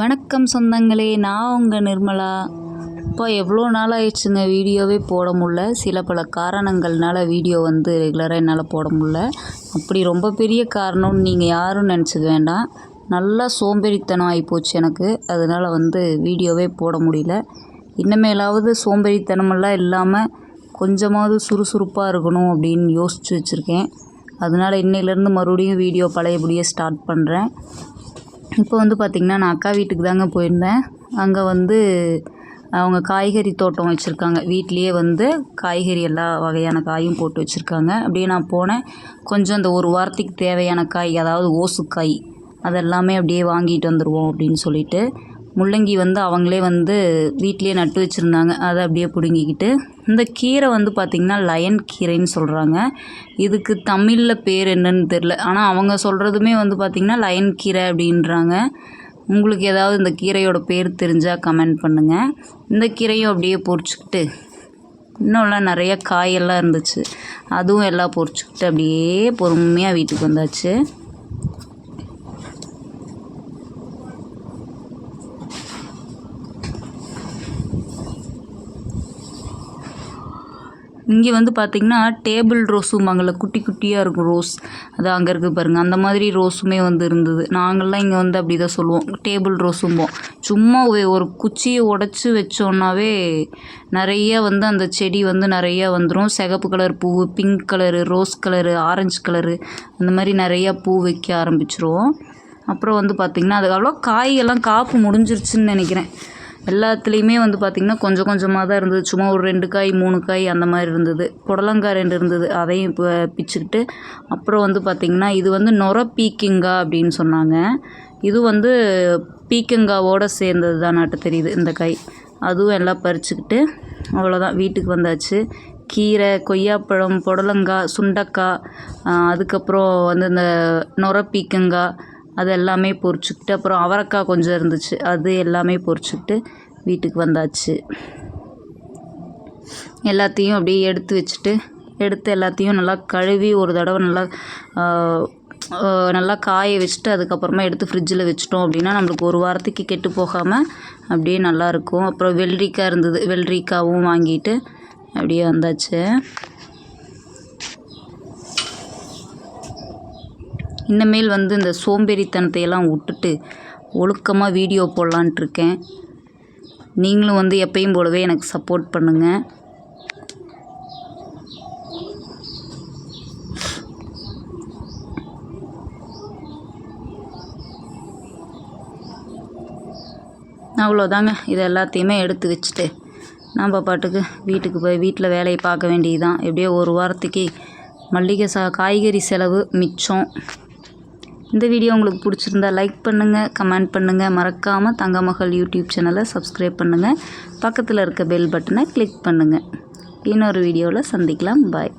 வணக்கம் சொந்தங்களே நான் உங்கள் நிர்மலா. இப்போ எவ்வளோ நாள் ஆயிடுச்சுங்க வீடியோவே போட முடில சில பல காரணங்கள்னால வீடியோ வந்து ரெகுலராக என்னால் போட முடில அப்படி ரொம்ப பெரிய காரணம்னு நீங்கள் யாரும் நினச்சிக்க வேண்டாம். நல்லா சோம்பேறித்தனம் ஆகிப்போச்சு எனக்கு. அதனால் வந்து வீடியோவே போட முடியல. இனிமேலாவது சோம்பேறித்தனமெல்லாம் இல்லாமல் கொஞ்சமாவது சுறுசுறுப்பாக இருக்கணும் அப்படின்னு யோசித்து வச்சுருக்கேன். அதனால் இன்னையிலேருந்து மறுபடியும் வீடியோ பழையபடியே ஸ்டார்ட் பண்ணுறேன் இப்போ வந்து பார்த்திங்கன்னா நான் அக்கா வீட்டுக்கு தாங்க போயிருந்தேன். அங்கே வந்து அவங்க காய்கறி தோட்டம் வச்சுருக்காங்க. வீட்லேயே வந்து காய்கறி எல்லா வகையான காயும் போட்டு வச்சுருக்காங்க. அப்படியே நான் போனேன். கொஞ்சம் அந்த ஒரு வாரத்துக்கு தேவையான காய் அதாவது ஓசுக்காய் அதெல்லாமே அப்படியே வாங்கிட்டு வந்துடுவோம் அப்படின்னு சொல்லிட்டு முள்ளங்கி வந்து அவங்களே வந்து வீட்லேயே நட்டு வச்சுருந்தாங்க. அதை அப்படியே பிடுங்கிக்கிட்டு இந்த கீரை வந்து பார்த்திங்கன்னா லயன் கீரைன்னு சொல்கிறாங்க இதுக்கு தமிழில் பேர் என்னன்னு தெரில ஆனால் அவங்க சொல்கிறதுமே வந்து பார்த்திங்கன்னா லயன் கீரை அப்படின்றாங்க. உங்களுக்கு ஏதாவது இந்த கீரையோட பேர் தெரிஞ்சால் கமெண்ட் பண்ணுங்கள் இந்த கீரையும் அப்படியே பொறிச்சிக்கிட்டு இன்னும்லாம் நிறைய காயெல்லாம் இருந்துச்சு. அதுவும் எல்லாம் பொறிச்சிக்கிட்டு அப்படியே பொறுமையாக வீட்டுக்கு வந்தாச்சு. இங்கே வந்து பார்த்திங்கன்னா டேபிள் ரோஸும்பாங்கள்ல குட்டி குட்டியாக இருக்கும் ரோஸ் அது அங்கே இருக்குது பாருங்கள் அந்த மாதிரி ரோஸுமே வந்து இருந்தது. நாங்கள்லாம் இங்கே வந்து அப்படி தான் சொல்லுவோம் டேபிள் ரோஸும்போம் சும்மா ஒரு குச்சியை உடச்சி வச்சோன்னாவே நிறைய வந்து அந்த செடி வந்து நிறையா வந்துடும் சிகப்பு கலர் பூ pink colour rose colour orange colour அந்த மாதிரி நிறையா பூ வைக்க ஆரம்பிச்சிருவோம். அப்புறம் வந்து பார்த்திங்கன்னா அது அவ்வளோ காப்பு முடிஞ்சிருச்சுன்னு நினைக்கிறேன். எல்லாத்துலேயுமே வந்து பார்த்திங்கன்னா கொஞ்சம் கொஞ்சமாக தான் இருந்தது. சும்மா ஒரு ரெண்டு காய் மூணு காய் அந்த மாதிரி இருந்தது. புடலங்காய் ரெண்டு இருந்தது. அதையும் இப்போ பிச்சுக்கிட்டு அப்புறம் வந்து பார்த்திங்கன்னா இது வந்து நொர பீக்கிங்கா அப்படின்னு சொன்னாங்க. இது வந்து பீக்கங்காவோடு சேர்ந்தது தான் நாட்டு தெரியுது இந்த காய். அதுவும் எல்லாம் பறிச்சுக்கிட்டு அவ்வளோதான் வீட்டுக்கு வந்தாச்சு. கீரை கொய்யாப்பழம் புடலங்காய் சுண்டக்காய் அதுக்கப்புறம் வந்து இந்த நொர பீக்கங்காய் அது எல்லாமே பொறிச்சுக்கிட்டு அப்புறம் அவரைக்காய் கொஞ்சம் இருந்துச்சு. அது எல்லாமே பொரிச்சுக்கிட்டு வீட்டுக்கு வந்தாச்சு. எல்லாத்தையும் அப்படியே எடுத்து வச்சுட்டு எடுத்து எல்லாத்தையும் நல்லா கழுவி ஒரு தடவை நல்லா நல்லா காய வச்சுட்டு அதுக்கப்புறமா எடுத்து ஃப்ரிட்ஜில் வச்சிட்டோம் அப்படின்னா நம்மளுக்கு ஒரு வாரத்துக்கு கெட்டு போகாமல் அப்படியே நல்லாயிருக்கும் அப்புறம் வெள்ளரிக்காய் இருந்தது வெள்ளரிக்காவும் வாங்கிட்டு அப்படியே வந்தாச்சு. இனிமேல் வந்து இந்த சோம்பேறித்தனத்தை எல்லாம் விட்டுட்டு ஒழுக்கமாக வீடியோ போடலான்ட்டு இருக்கேன் நீங்களும் வந்து எப்பயும் போலவே எனக்கு சப்போர்ட் பண்ணுங்கள் அவ்வளோதாங்க. இது எல்லாத்தையுமே எடுத்து வச்சுட்டு நம்ம பாட்டுக்கு வீட்டுக்கு போய் வீட்டில் வேலையை பார்க்க வேண்டியதுதான். எப்படியோ ஒரு வாரத்துக்கு மல்லிகை சா காய்கறி செலவு மிச்சம். இந்த வீடியோ உங்களுக்கு பிடிச்சிருந்தா லைக் பண்ணுங்கள் கமெண்ட் பண்ணுங்கள் மறக்காமல் தங்கமகள் யூடியூப் சேனலை சப்ஸ்கிரைப் பண்ணுங்கள் பக்கத்தில் இருக்க பெல் பட்டனை கிளிக் பண்ணுங்கள் இன்னொரு வீடியோவில் சந்திக்கலாம். பாய்